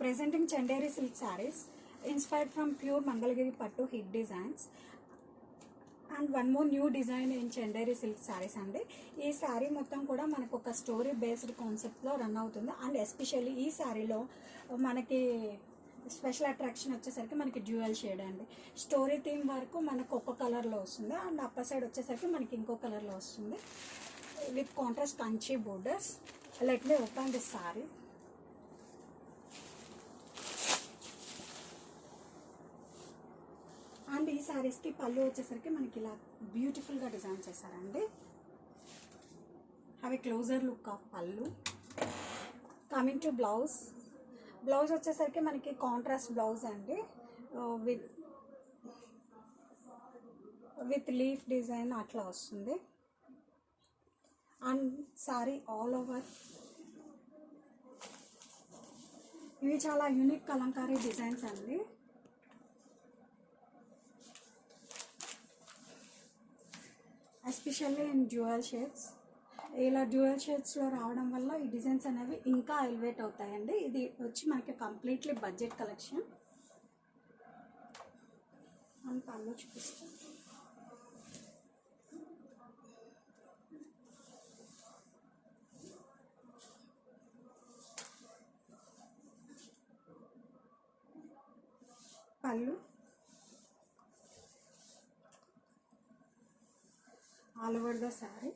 Presenting Chanderi silk saris inspired from pure Mangalagiri పట్టు hit designs and one more new design in Chanderi silk saris అండి ఈ శారీ మొత్తం కూడా మనకు ఒక స్టోరీ బేస్డ్ కాన్సెప్ట్లో రన్ అవుతుంది. అండ్ ఎస్పెషల్లీ ఈ శారీలో మనకి స్పెషల్ అట్రాక్షన్ వచ్చేసరికి మనకి డ్యూయల్ షేడ్ అండి. స్టోరీ థీమ్ వరకు మనకు ఒక కలర్లో వస్తుంది. అండ్ అప్పర్ సైడ్ వచ్చేసరికి మనకి ఇంకో కలర్లో వస్తుంది. With contrast Kanchi borders let me open this sari and ఈ శారీస్కి పళ్ళు వచ్చేసరికి మనకి ఇలా బ్యూటిఫుల్గా డిజైన్ చేశారండి. అవి క్లోజర్ లుక్ ఆఫ్ పళ్ళు. కమింగ్ టు బ్లౌజ్ బ్లౌజ్ వచ్చేసరికి మనకి కాంట్రాస్ట్ బ్లౌజ్ అండి. విత్ విత్ లీఫ్ డిజైన్ అట్లా వస్తుంది. అండ్ సారీ ఆల్ ఓవర్ ఇవి చాలా యూనిక్ కలంకారీ డిజైన్స్ అండి. ఎస్పెషల్లీ ఇన్ డ్యూయల్ షేడ్స్ ఇలా డ్యూయల్ షేడ్స్లో రావడం వల్ల ఈ డిజైన్స్ అనేవి ఇంకా ఎలివేట్ అవుతాయండి. ఇది వచ్చి మనకి కంప్లీట్లీ బడ్జెట్ కలెక్షన్ అని పళ్ళు చూపిస్తాను. పళ్ళు. All over the sari